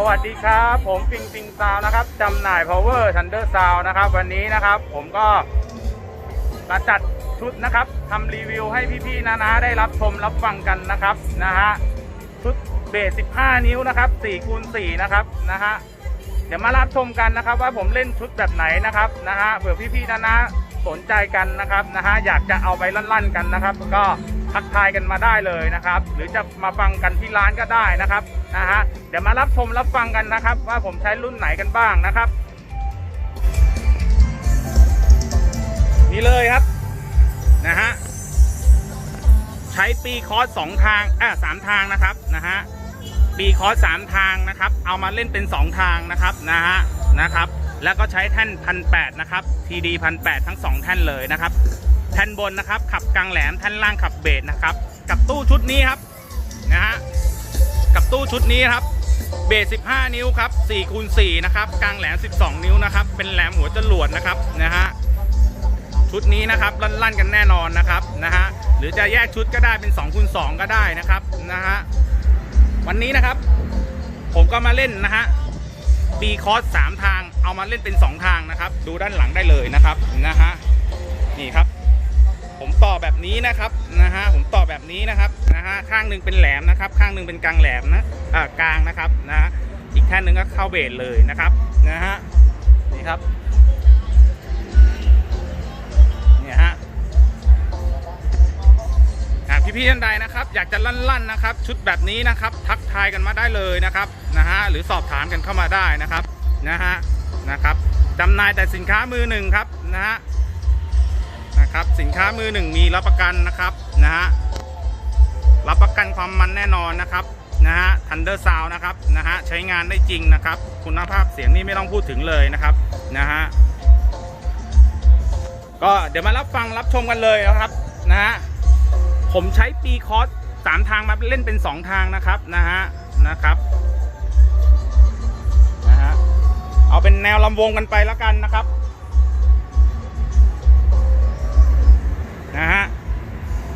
สวัสดีครับ ผมปิงปิงซาวนะครับจำหน่าย power thunder sound นะครับ วันนี้นะครับ ผมก็มาจัดชุดนะครับทำรีวิวให้พี่ๆนานาได้รับชมรับฟังกันนะครับนะฮะชุดเบส15 นิ้วนะครับ4คูณ4นะครับนะฮะเดี๋ยวมารับชมกันนะครับ ว่าผมเล่นชุดแบบไหนนะครับนะฮะเผื่อพี่ๆนานาสนใจกันนะครับนะฮะอยากจะเอาไปลั่นๆกันนะครับ ก็ ทักทายกันมาได้เลยนะครับ หรือจะมาฟังกันที่ร้านก็ได้นะครับนะฮะเดี๋ยวมารับชมรับฟังกันนะครับ ว่าผมใช้รุ่นไหนกันบ้างนะครับ นี่เลยครับนะฮะใช้ปีคอร์สสองทางอ่าสามทางนะครับนะฮะปีคอร์สสามทางนะครับ เอามาเล่นเป็นสองทางนะครับนะฮะนะครับ แล้วก็ใช้แท่นพันแปดนะครับทีดีพันแปดทั้งสองแท่นเลยนะครับ ท่นบนนะครับ ขับกลางแหลมแท่นล่างขับเบสนะครับ กับตู้ชุดนี้ครับนะฮะกับตู้ชุดนี้ครับเบส15 นิ้วครับ4คูณ4นะครับกลางแหลม 12 นิ้วนะครับ เป็นแหลมหัวจรวดนะครับนะฮะชุดนี้นะครับลั่นๆกันแน่นอนนะครับนะฮะหรือจะแยกชุดก็ได้เป็น2คูณ2ก็ได้นะครับนะฮะวันนี้นะครับ ผมก็มาเล่นนะฮะปีคอร์สสามทางเอามาเล่นเป็น 2 ทางนะครับ ดูด้านหลังได้เลยนะครับนะฮะนี่ครับ ผมต่อแบบนี้นะครับนะฮะผมต่อแบบนี้นะครับนะฮะข้างหนึ่งเป็นแหลมนะครับ ข้างหนึ่งเป็นกลางแหลมนะอ่ากลางนะครับนะฮะอีกแท่นหนึ่งก็เข้าเบสเลยนะครับนะฮะนี่ครับเนี่ยฮะหากพี่ๆท่านใดนะครับ อยากจะลั่นๆนะครับ ชุดแบบนี้นะครับ ทักทายกันมาได้เลยนะครับนะฮะหรือสอบถามกันเข้ามาได้นะครับนะฮะนะครับจำหน่ายแต่สินค้ามือหนึ่งครับนะฮะ นะครับ สินค้ามือหนึ่งมีรับประกันนะครับนะฮะรับประกันความมันแน่นอนนะครับนะฮะทันเดอร์ซาวนะครับนะฮะใช้งานได้จริงนะครับ คุณภาพเสียงนี่ไม่ต้องพูดถึงเลยนะครับนะฮะก็เดี๋ยวมารับฟังรับชมกันเลยนะครับนะฮะผมใช้ปีคอร์สสามทางมาเล่นเป็นสองทางนะครับนะฮะนะครับนะฮะเอาเป็นแนวลำวงกันไปแล้วกันนะครับ นะฮะ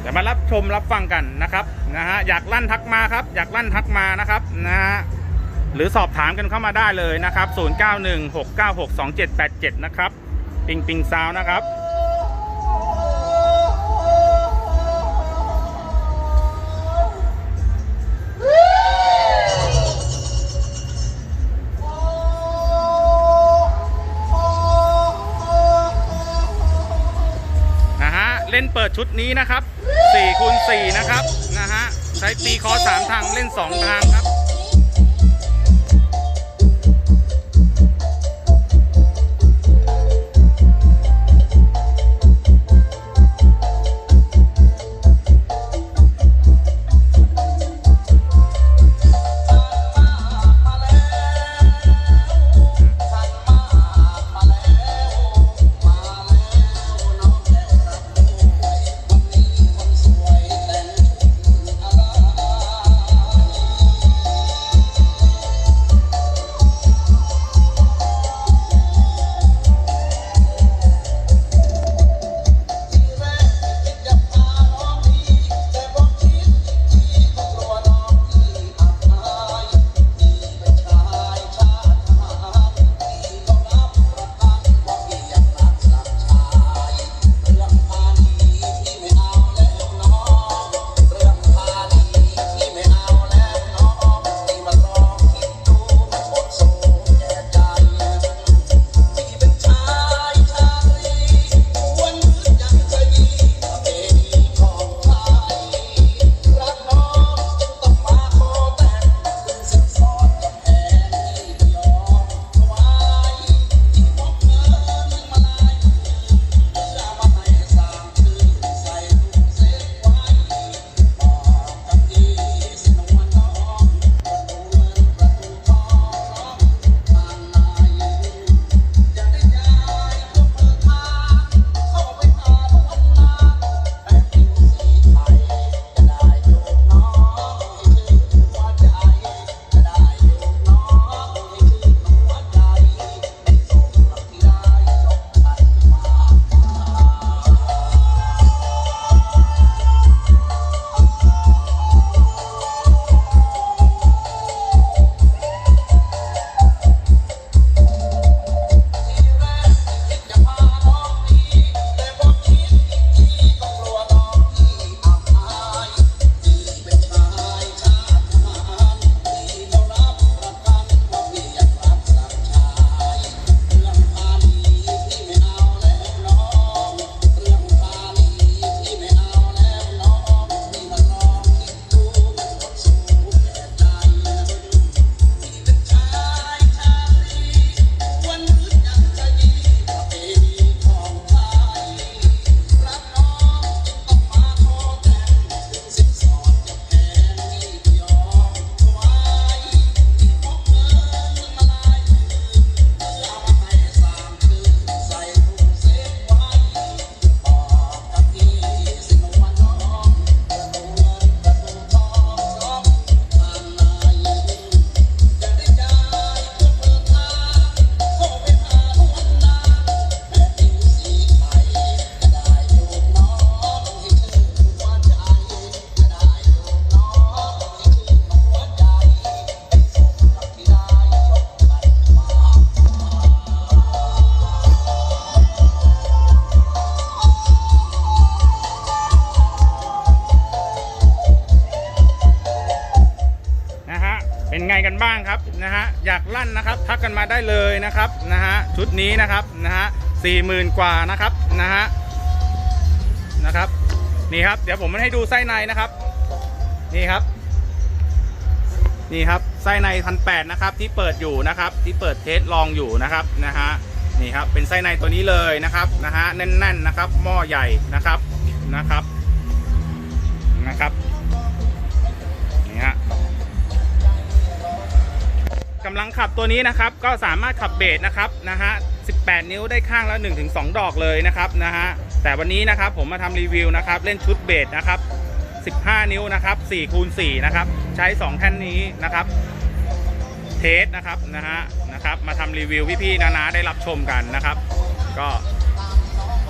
เดี๋ยวมารับชมรับฟังกันนะครับนะฮะอยากลั่นทักมาครับ อยากลั่นทักมานะครับนะฮะหรือสอบถามกันเข้ามาได้เลยนะครับ 0916962787 นะครับ ปิงปิงซาวนะครับ เล่นเปิดชุดนี้นะครับ4คูณ4นะครับนะฮะใช้ปีคอสามทางเล่น 2 ทางครับ กันบ้างครับนะฮะอยากลั่นนะครับ ทักกันมาได้เลยนะครับนะฮะชุดนี้นะครับนะฮะสี่หมื่นกว่านะครับนะฮะนะครับนี่ครับ เดี๋ยวผมมาให้ดูไส้ในนะครับ นี่ครับ นี่ครับไส้ในพันแปดนะครับ ที่เปิดอยู่นะครับ ที่เปิดเทสลองอยู่นะครับนะฮะนี่ครับเป็นไส้ในตัวนี้เลยนะครับนะฮะแน่นๆนะครับ หม้อใหญ่นะครับนะครับนะครับ กำลังขับตัวนี้นะครับก็สามารถขับเบสนะครับนะฮะ 18 นิ้วได้ข้างละ 1-2 ดอกเลยนะครับนะฮะแต่วันนี้นะครับผมมาทำรีวิวนะครับเล่นชุดเบสนะครับ 15 นิ้วนะครับ4คูณ4นะครับใช้ 2 แท่นนี้นะครับ เทสนะครับนะฮะนะครับมาทำรีวิวพี่ๆนาๆได้รับชมกันนะครับ ก็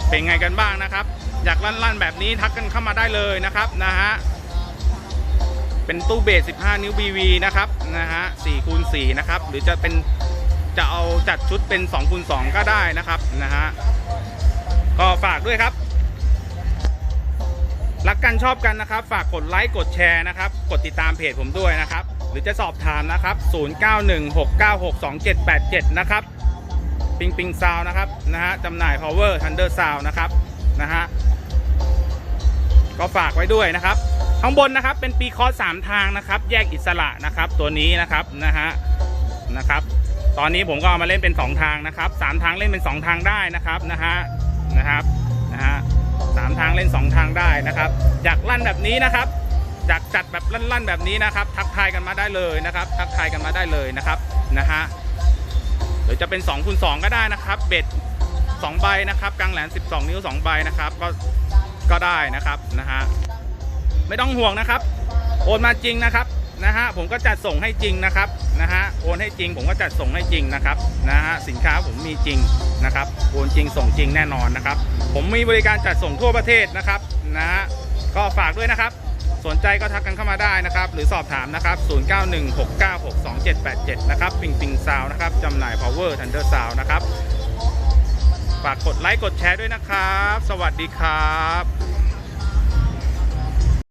เป็นไงกันบ้างนะครับ อยากลั่นๆแบบนี้ทักกันเข้ามาได้เลยนะครับนะฮะ เป็นตู้เบส 15 นิ้ว BV นะครับนะฮะ4คูณ4นะครับ หรือจะเป็นจะเอาจัดชุดเป็น2คูณ2ก็ได้นะครับนะฮะก็ฝากด้วยครับรักกันชอบกันนะครับ ฝากกดไลค์กดแชร์นะครับ กดติดตามเพจผมด้วยนะครับ หรือจะสอบถามนะครับ 0916962787 นะครับ ปิงปิงซาวนะครับนะฮะจำหน่าย power thunder sound นะครับนะฮะก็ฝากไว้ด้วยนะครับ ข้างบนนะครับเป็นปีคอร์สามทางนะครับ แยกอิสระนะครับ ตัวนี้นะครับนะฮะนะครับ ตอนนี้ผมก็เอามาเล่นเป็น 2 ทางนะครับสามทางเล่นเป็น 2 ทางได้นะครับนะฮะนะครับนะฮะสามทางเล่น 2 ทางได้นะครับอยากลั่นแบบนี้นะครับอยากจัดแบบลั่นๆแบบนี้นะครับ ทักทายกันมาได้เลยนะครับ ทักทายกันมาได้เลยนะครับนะฮะหรือจะเป็น2คูณ2ก็ได้นะครับ เบ็ด2ใบนะครับกลางแหลม12 นิ้ว 2 ใบนะครับ ก็ก็ได้นะครับนะฮะ ไม่ต้องห่วงนะครับ โอนมาจริงนะครับนะฮะผมก็จัดส่งให้จริงนะครับนะฮะโอนให้จริง ผมก็จัดส่งให้จริงนะครับนะฮะสินค้าผมมีจริงนะครับโอนจริงส่งจริงแน่นอนนะครับ ผมมีบริการจัดส่งทั่วประเทศนะครับนะฮะก็ฝากด้วยนะครับ สนใจก็ทักกันเข้ามาได้นะครับ หรือสอบถามนะครับ 0916962787 นะครับปิงปิงซาวนะครับจำหน่าย power thunder sound นะครับฝากกดไลค์กดแชร์ด้วยนะครับ สวัสดีครับ